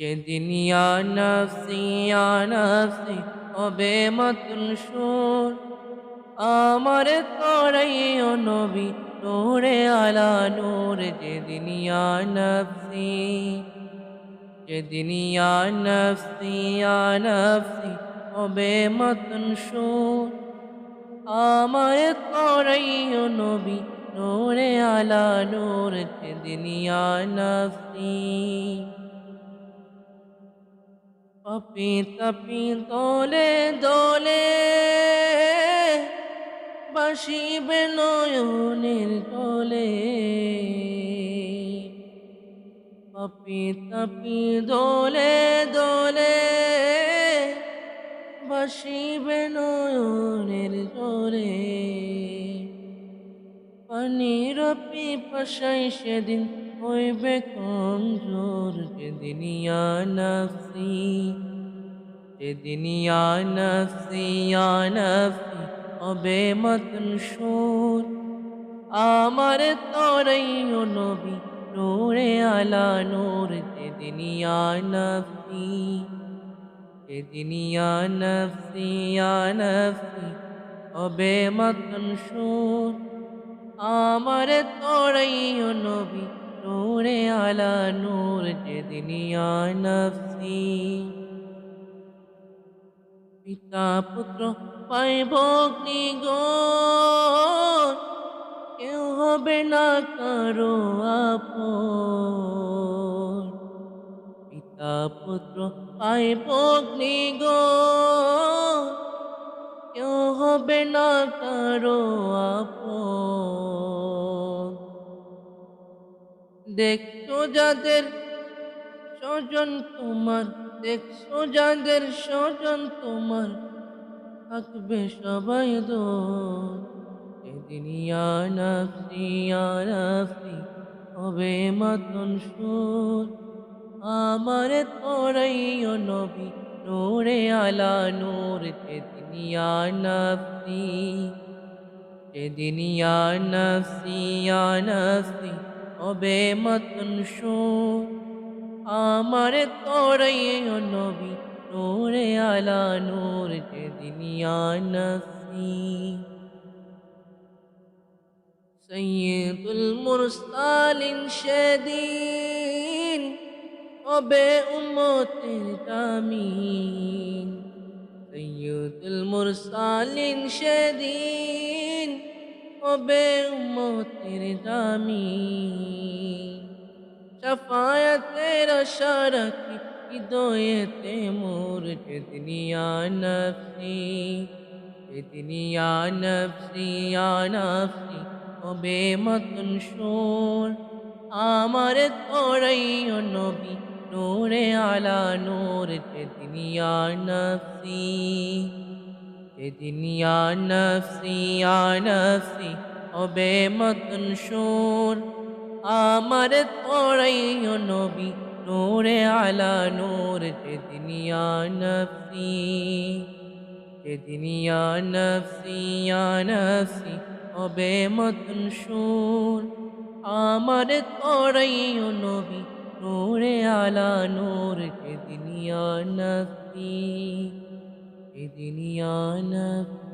যেদিন নফসি নফসি হবে মতন সুর। আমার তোরাই ও নবী, নূরে আলা নূর যেদিন নফসি যেদিন নফসি নফসি হবে মতন সুর। আমার তোরাই ও নবী, নূরে আলা নূর যেদিন নফসি পপি তপি দোলে দোলে বাসিবে নয়নের দোলে পপি তপি দোলে দোলে বাসিবে নয়নের দোলে পানির পিপাসাই সেদিন হইবে কমজোর যেদিন নফসি। যেদিন ইয়া নফসি ইয়া নফসি হবে মতন সুর আমার তোরাই নবী, নূরে আলা নূর যেদিন ইয়া নফসি যেদিন ইয়া নফসি ইয়া নফসি হবে মতন সুর আমার তোরাই নবী, নূরে আলা নূর যেদিন ইয়া নফসি পিতা পুত্র পাইব গো। কেউ হবে না কারও আপন। পিতা পুত্র পাইব গো। কেউ হবে না কারও আপন। দেখছ যাদের স্বজন তোমার দেখছ যাদের স্বজন তোমার থাকবে সবাই দো এদিন ইয়া নফসি ইয়া নফসি হবে মতন সুর। আমার তোরাই ও নবী, নূরে আলা নূর। যেদিন ইয়া নফসি যেদিন ইয়া নফসি ইয়া নফসি, হবে মতন সুর। আমার তোরাই নবী, নূরে আলা, নূর যেদিন ইয়া নফসি সৈয়দুল মুরসালিন সেদিন হবে উম্মতের জামিন। সৈয়দুল মুরসালিন সেদিন হবে উম্মতের জামিন। শফায়তের আশারাকি হৃদয়েতে মোর যেদিনিয়া নফসি যেদিনিয়া নফসি নফসি হবে মতন সুর? আমার তোরাই নবী, নূরে আলা নূর যেদিনিয়া নফসি যেদিনিয়া নফসি নফসি হবে মতন সুর? আমার তোরাই ও নবী, নূরে আলা নূর যেদিন ইয়া নফসি যেদিন ইয়া নফসি, ইয়া হবে মতন সুর। আমার তোরাই ও নবী, নূরে আলা নূর যেদিন ইয়া নফসি নফসি।